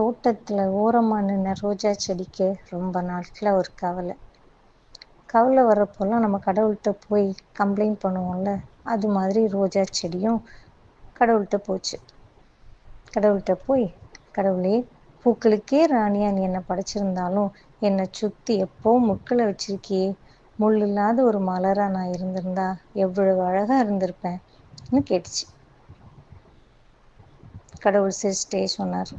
தோட்டத்தில் ஓரமாக நின்ன ரோஜா செடிக்கு ரொம்ப நாட்களில் ஒரு கவலை. கவலை வர்றப்போல்லாம் நம்ம கடவுள்கிட்ட போய் கம்ப்ளைண்ட் பண்ணுவோம்ல அது மாதிரி ரோஜா செடியும் கடவுள்கிட்ட போச்சு. கடவுள்கிட்ட போய் கடவுளே பூக்களுக்கே ராணியா நீ என்னை படைச்சிருந்தாலும் என்னை சுற்றி எப்போ முட்களை வச்சிருக்கியே? முள் இல்லாத ஒரு மலராக நான் இருந்திருந்தா எவ்வளவு அழகாக இருந்திருப்பேன்னு கேட்டுச்சு. கடவுள் சிரிச்சிட்டே சொன்னார்.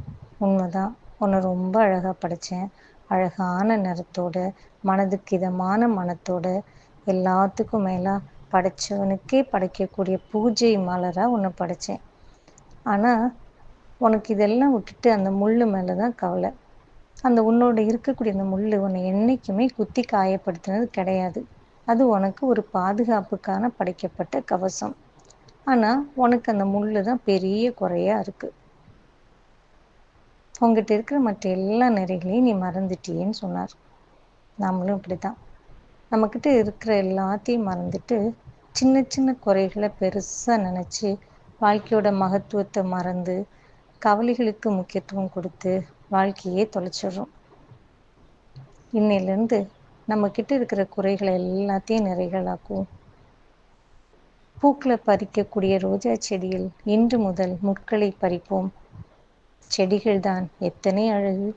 உண்மைதான். உன்னை ரொம்ப அழகாக படித்தேன் அழகான நிறத்தோடு மனதுக்கு இதமான மனத்தோட எல்லாத்துக்கும் மேலே படைச்சவனுக்கே படைக்கக்கூடிய பூஜை மலராக உன்னை படைத்தேன் ஆனால் உனக்கு இதெல்லாம் விட்டுட்டு அந்த முள் மேலே தான் கவலை. அந்த உன்னோட இருக்கக்கூடிய அந்த முள் உன்னை என்றைக்குமே குத்தி காயப்படுத்தினது கிடையாது. அது உனக்கு ஒரு பாதுகாப்புக்கான படைக்கப்பட்ட கவசம். ஆனால் உனக்கு அந்த முள் தான் பெரிய குறையாக இருக்குது உங்ககிட்ட இருக்கிற மற்ற எல்லா நிறைகளையும் நீ மறந்துட்டியேன்னு சொன்னார். நாமளும் இப்படி தான் நம்மக்கிட்ட இருக்கிற எல்லாத்தையும் மறந்துட்டு சின்ன சின்ன குறைகளை பெருசாக நினச்சி வாழ்க்கையோட மகத்துவத்தை மறந்து கவலைகளுக்கு முக்கியத்துவம் கொடுத்து வாழ்க்கையே தொலைச்சிடுறோம். இன்னையிலேருந்து நம்மக்கிட்ட இருக்கிற குறைகளை எல்லாத்தையும் நிறைகளாக்குவோம். பூக்களை பறிக்கக்கூடிய ரோஜா செடியில் இன்று முதல் முட்களை பறிப்போம். செடிகள் தான் எத்தனை அழகு.